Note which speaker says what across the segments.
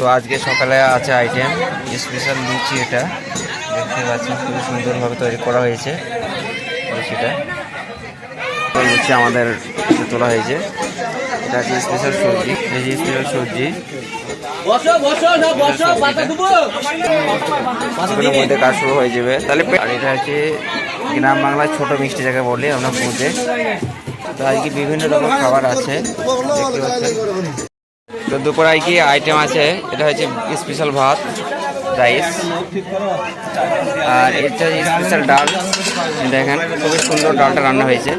Speaker 1: তো আজকে সকালে আছে আইটেম স্পেশাল লুচি এটা। দেখতে পাচ্ছেন খুবই সুন্দরভাবে তৈরি করা হয়েছে লুচিটা। লুচি আমাদের তোলা হয়েছে। এটা আছে স্পেশাল সবজি এই যে স্পেশাল সবজি। মধ্যে কাজ শুরু হয়ে যাবে। তাহলে আর এটা হচ্ছে গ্রাম বাংলায় ছোট মিষ্টি জায়গা বলি আমরা বুঝে। তো আজকে বিভিন্ন রকম খাবার আছে। দেখতে পাচ্ছেন। তো দুপুরে কি আইটেম আছে, এটা হচ্ছে স্পেশাল ভাত রাইস আর এটা স্পেশাল ডাল, দেখেন, খুবই সুন্দর ডালটা রান্না হয়েছে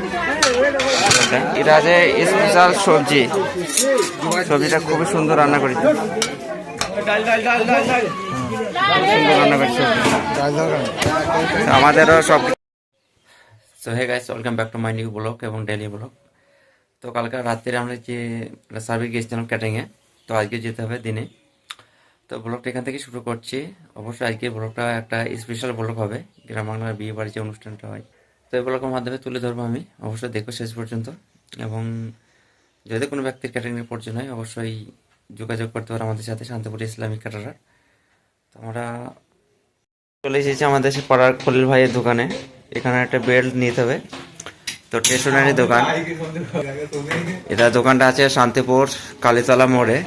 Speaker 1: এটা। আছে স্পেশাল সবজি, সবজিটা খুবই সুন্দর রান্না করেছে সুন্দর রান্না করেছে আমাদেরও সব so hey guys welcome back to my new blog এবং ডেলি ব্লগ তো কালকে রাত্রে আমরা যে সার্ভিস গিয়েছিলাম ক্যাটারিংয়ে তো আজকে যেতে হবে দিনে। তো ব্লগটা এখান থেকে শুরু করছি। অবশ্যই আজকে ব্লগটা একটা স্পেশাল ব্লগ হবে। গ্রাম বাংলার বিয়ে বাড়ির যে অনুষ্ঠানটা হয়, তো এই ব্লগের মাধ্যমে তুলে ধরবো আমি। অবশ্যই দেখো শেষ পর্যন্ত। এবং যদি কোনো ব্যক্তির ক্যাটারিংয়ের প্রয়োজন হয়, অবশ্যই যোগাযোগ করতে পারো আমাদের সাথে, শান্তিপুর ইসলামিক ক্যাটারার। তো আমরা চলে এসেছি আমাদের পাড়ার খলিল ভাইয়ের দোকানে। এখানে একটা বেল্ট নিতে হবে। তো স্টেশনারি দোকান। এটা দোকানটা আছে শান্তিপুর কালীতলা মোড়ে।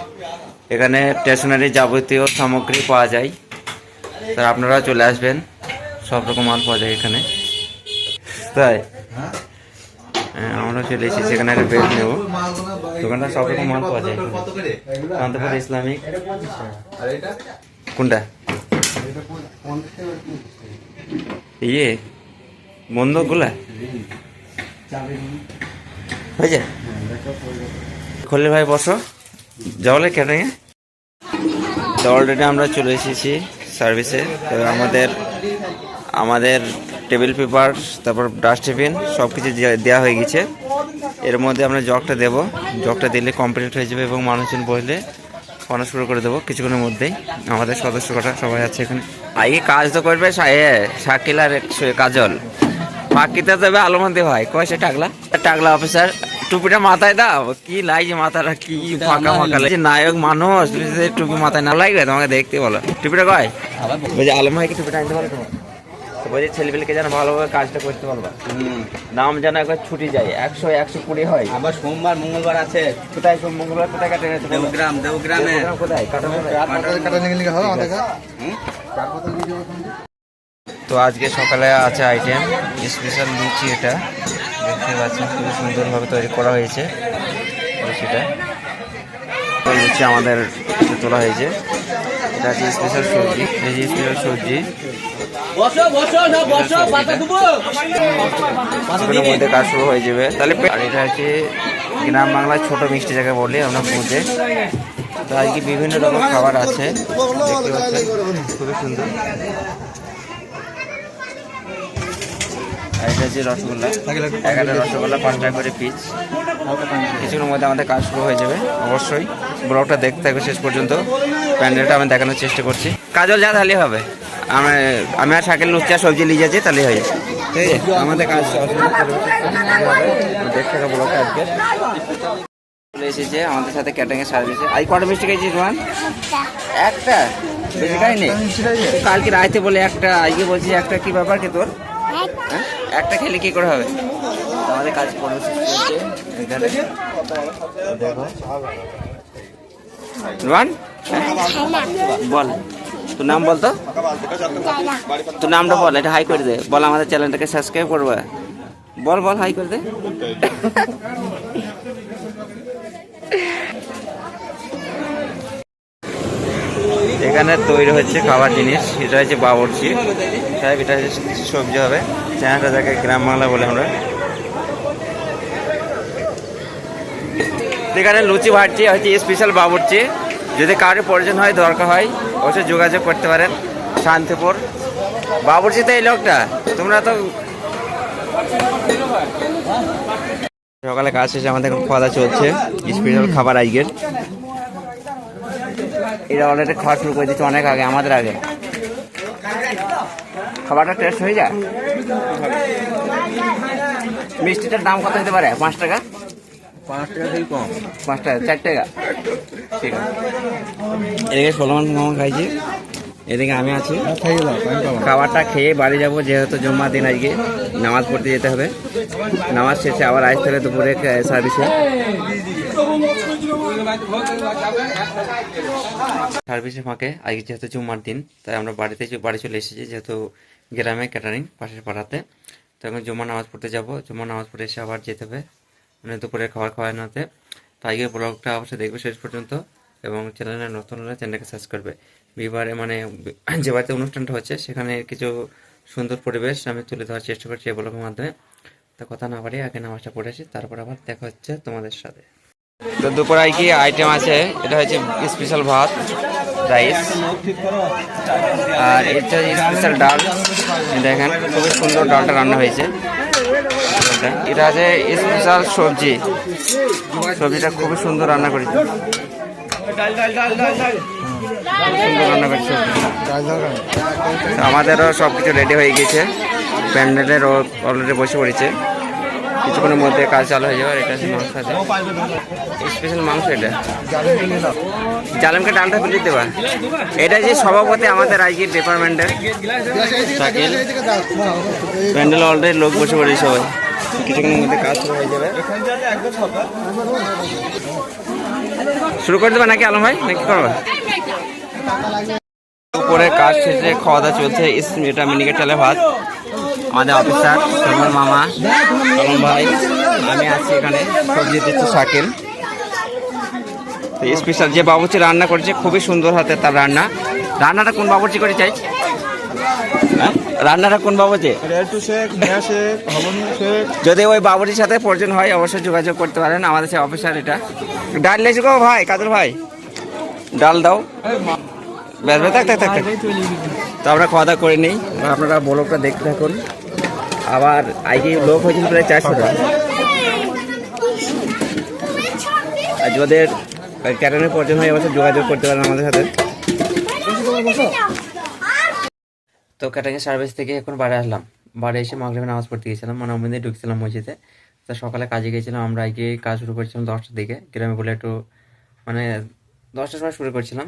Speaker 1: এখানে স্টেশনারি যাবতীয় সামগ্রী পাওয়া যায়। তার আপনারা চলে আসবেন। সব রকম মাল পাওয়া যায় এখানে। তাই? হ্যাঁ আমরা চলে এসেছি। এখানে একটা বেল্ট নেব। দোকানটা সব রকম মাল পাওয়া যায়। শান্তিপুর ইসলামিক। কোনটা? ইয়ে বন্ধকগুলা হয়েছে? ভাই বসো। যাওয়ালে কেন তো অলরেডি আমরা চলে এসেছি সার্ভিসে তো আমাদের আমাদের টেবিল পেপার তারপর ডাস্টবিন সব কিছু দেওয়া হয়ে গেছে। এর মধ্যে আমরা জগটা দেবো। জগটা দিলে কমপ্লিট হয়ে যাবে এবং মানুষজন বসলে খাওয়ানো শুরু করে দেবো। কিছুক্ষণের মধ্যেই আমাদের সদস্য কটা সবাই আছে এখানে। আগে কাজ তো করবে সা- এ, শাকিল আর কাজল। বাকিতে দেবে আলমন্দি ভাই। কয় সে টাকলা? টাকলা অফিসার টুপিটা মাথায় দাও। কি লাগছে মাথাটা কি ফাঁকা ফাঁকা লাগছে? নায়ক মানুষ তুমি টুপি মাথায় না লাগবে? তোমাকে দেখতে বলো। টুপিটা কয়? বলছি আলম ভাইকে টুপিটা আনতে পারো তোমার। বলছি ছেলেপেলেকে যেন ভালোভাবে কাজটা করতে পারবা নাম যেন একবার ছুটি যায়। একশো একশো কুড়ি হয়।
Speaker 2: আবার সোমবার মঙ্গলবার আছে।
Speaker 1: কোথায় সোম মঙ্গলবার? কোথায় কাটে গেছে
Speaker 2: দেবগ্রাম দেবগ্রামে
Speaker 1: কোথায়? কাটা তো আজকে সকালে আছে আইটেম স্পেশাল লুচি এটা। দেখতে পাচ্ছেন খুবই সুন্দরভাবে তৈরি করা হয়েছে লুচিটা। লুচি আমাদের তোলা হয়েছে। এটা আছে স্পেশাল সবজি এই যে স্পেশাল সবজি। মধ্যে কাজ শুরু হয়ে যাবে। তাহলে আর এটা গ্রাম বাংলায় ছোট মিষ্টি জায়গা বলি আমরা বুঝে তো আজকে বিভিন্ন রকম খাবার আছে। দেখতে পাচ্ছেন খুবই সুন্দর। আর এটা হচ্ছে রসগোল্লা এগারোটা রসগোল্লা পাঁচ টাকা করে পিস কিছুক্ষণের মধ্যে আমাদের কাজ শুরু হয়ে যাবে। অবশ্যই ব্লগটা দেখতে থাকবে শেষ পর্যন্ত। প্যান্ডেলটা আমি দেখানোর চেষ্টা করছি। কাজল যা তাহলে হবে। আমি আমি আর শাকের লুচা সবজি নিয়ে যাচ্ছি তাহলে হয়ে যাবে। ঠিক আছে আমাদের কাজ দেখতে থাকো ব্লগটা আজকে। চলে এসেছে আমাদের সাথে ক্যাটারিং সার্ভিসে আজ কটা মিষ্টি খেয়েছিস রোহান? একটা? বেশি খাইনি? কালকে রাইতে বলে একটা আজকে বলছিস একটা কি ব্যাপার কি তোর? হ্যাঁ? একটা খেলে কি করে হবে? আমাদের কাজ করবে এখানে। দেখো রোহান? বল তোর নাম বল তো। তোর নামটা বল এটা হাই করে দে। বল আমাদের চ্যানেলটাকে সাবস্ক্রাইব করবে। বল বল হাই করে দে। এখানে তৈরি হচ্ছে খাবার জিনিস। এটা হচ্ছে বাবরচি। সাহেব, এটা হচ্ছে সবজি হবে। চানাটা যাকে গ্রাম বাংলা বলে আমরা। এখানে লুচি ভাজছি হচ্ছে স্পেশাল বাবরচি। যদি কারোর প্রয়োজন হয়, দরকার হয়, অবশ্যই যোগাযোগ করতে পারেন। শান্তিপুর। বাবরচি তো এই লোকটা। তোমরা তো সকালে কাজ শেষে আমাদের এখন খাওয়া চলছে। স্পেশাল খাবার আজকের। এটা অলরেডি খাওয়া শুরু করে দিচ্ছে অনেক আগে আমাদের আগে। খাবারটা টেস্ট হয়ে যায়? মিষ্টিটার দাম কত হতে পারে? পাঁচ টাকা?
Speaker 2: পাঁচ টাকা থেকে কম।
Speaker 1: পাঁচ টাকা চার টাকা। ঠিক আছে। এদিকে সলমান মামা খাইছে। এদিকে আমি আছি। খাবারটা খেয়ে বাড়ি যাব যেহেতু জুম্মা দিন আজকে নামাজ পড়তে যেতে হবে। নামাজ শেষে আবার আসতে হবে দুপুরে সার্ভিসে সার্ভিসের ফাঁকে আজকে যেহেতু জুম্মার দিন তাই আমরা বাড়িতে বাড়ি চলে এসেছি যেহেতু গ্রামে ক্যাটারিং পাশের পাড়াতে। তখন জুম্মা নামাজ পড়তে যাব। জুম্মা নামাজ পড়ে এসে আবার যেতে হবে মানে দুপুরে খাবার খাওয়ানোতে। তো আজকে ব্লগটা অবশ্যই দেখবে শেষ পর্যন্ত এবং চ্যানেলে নতুন হলে চ্যানেলকে সাবস্ক্রাইব করবে। বিবারে মানে যে বাড়িতে অনুষ্ঠানটা হচ্ছে, সেখানে কিছু সুন্দর পরিবেশ আমি তুলে ধরার চেষ্টা করছি এই ব্লগের মাধ্যমে। তো কথা না বাড়িয়ে আগে নামাজটা পড়েছি তারপর আবার দেখা হচ্ছে তোমাদের সাথে। তো দুপুরে কি আইটেম আছে? এটা হচ্ছে স্পেশাল ভাত রাইস আর এটা স্পেশাল ডাল। দেখেন, খুবই সুন্দর ডালটা রান্না হয়েছে। এটা আছে স্পেশাল সবজি। সবজিটা খুবই সুন্দর রান্না করেছে। আমাদেরও সব কিছু রেডি হয়ে গেছে প্যান্ডেলের অলরেডি বসে পড়েছে। কিছুক্ষণের মধ্যে কাজ চালু হয়ে যাবে এটা মাংস আছে স্পেশাল মাংস এটা। জালেমকে ডালটা ফেলে দেবা। এটা যে সভাপতি আমাদের আজকে ডিপার্টমেন্টের প্যান্ডেল অলরেডি লোক বসে পড়েছে সবাই। কিছুক্ষণের মধ্যে কাজ শুরু হয়ে যাবে। শুরু করে দেবে নাকি আলম ভাই? নাকি করবে উপরে কাজ শেষে খাওয়া দাওয়া চলছে এটা মিনিকেট চালে ভাত। আমাদের অফিসার সলমান মামা আলম ভাই আমি আছি এখানে। সবজি দিচ্ছি শাকিল। তো স্পেশাল যে বাবুচি রান্না করেছে খুবই সুন্দর হাতে তার রান্না। রান্নাটা কোন বাবুচি করে চাই? রান্নাটা কোন
Speaker 3: শেখ
Speaker 1: যদি ওই বাবুটির সাথে প্রয়োজন হয় অবশ্যই যোগাযোগ করতে পারেন আমাদের সে অফিসার এটা। ডাল লেছো গো ভাই কাদুর ভাই। ডাল দাও। ব্যাস থাক থাক থাক। তো আমরা খাওয়া দাওয়া করে নিই আপনারা ব্লগটা দেখতে থাকুন। আবার আজকে লোক হয়েছিল প্রায় চারশোটা আর যাদের ক্যাটারের প্রয়োজন হয় অবশ্যই যোগাযোগ করতে পারেন আমাদের সাথে। তো ক্যাটারিং সার্ভিস থেকে এখন বাড়ি আসলাম। বাড়ি এসে মাগরিবে নামাজ পড়তে গেছিলাম মানে মন্দিরে ঢুকছিলাম মসজিদে। তো সকালে কাজে গেছিলাম আমরা আগে কাজ শুরু করেছিলাম দশটার দিকে। গ্রামে বলে একটু মানে দশটার সময় শুরু করছিলাম,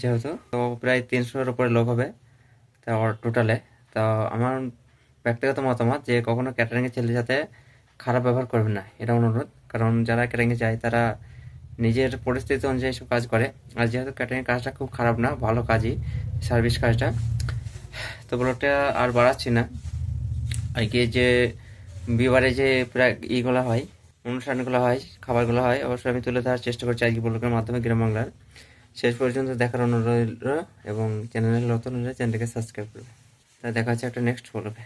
Speaker 1: যেহেতু। তো প্রায় তিনশোর উপরে লোক হবে, তা টোটালে তো আমার ব্যক্তিগত মতামত যে কখনো ক্যাটারিংয়ের ছেলে যাতে খারাপ ব্যবহার করবে না, এটা অনুরোধ। কারণ যারা ক্যাটারিংয়ে যায় তারা নিজের পরিস্থিতি অনুযায়ী সব কাজ করে। আর যেহেতু ক্যাটারিং কাজটা খুব খারাপ না, ভালো কাজই, সার্ভিস কাজটা। তো ব্লগটা আর বাড়াচ্ছি না। আজকে যে বিবারে যে প্রায় ইগুলো হয়, অনুষ্ঠানগুলো হয়, খাবারগুলো হয়, অবশ্যই আমি তুলে ধরার চেষ্টা করছি আজকে ব্লগের মাধ্যমে গ্রাম বাংলার। শেষ পর্যন্ত দেখার অনুরোধ এবং চ্যানেলের নতুন হলে চ্যানেলটাকে সাবস্ক্রাইব করবে। তা দেখা হচ্ছে একটা নেক্সট ব্লগে